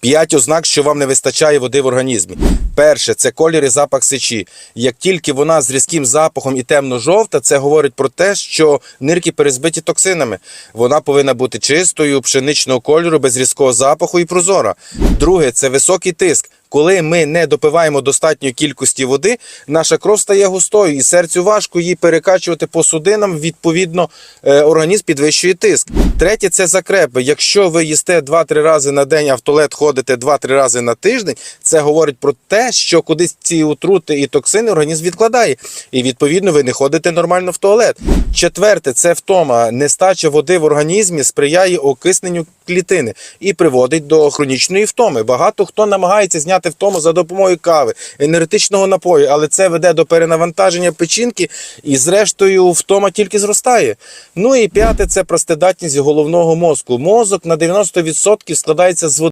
П'ять ознак, що вам не вистачає води в організмі. Перше це колір і запах сечі. Як тільки вона з різким запахом і темно-жовта, це говорить про те, що нирки перезбиті токсинами. Вона повинна бути чистою, пшеничного кольору, без різкого запаху і прозора. Друге це високий тиск. Коли ми не допиваємо достатньої кількості води, наша кров стає густою, і серцю важко її перекачувати по судинам. Відповідно, е, організм підвищує тиск. Третє це закрепи. Якщо ви їсте 2-3 рази на день, а в туалет ходите 2-3 рази на тиждень, це говорить про те, що кудись ці отрути і токсини організм відкладає. І відповідно ви не ходите нормально в туалет. Четверте це втома. Нестача води в організмі сприяє окисненню клітини і приводить до хронічної втоми. Багато хто намагається зняти втому за допомогою кави, енергетичного напою, але це веде до перенавантаження печінки, і зрештою втома тільки зростає. Ну і п'яте це простидатність головного мозку. Мозок на 90% складається з води.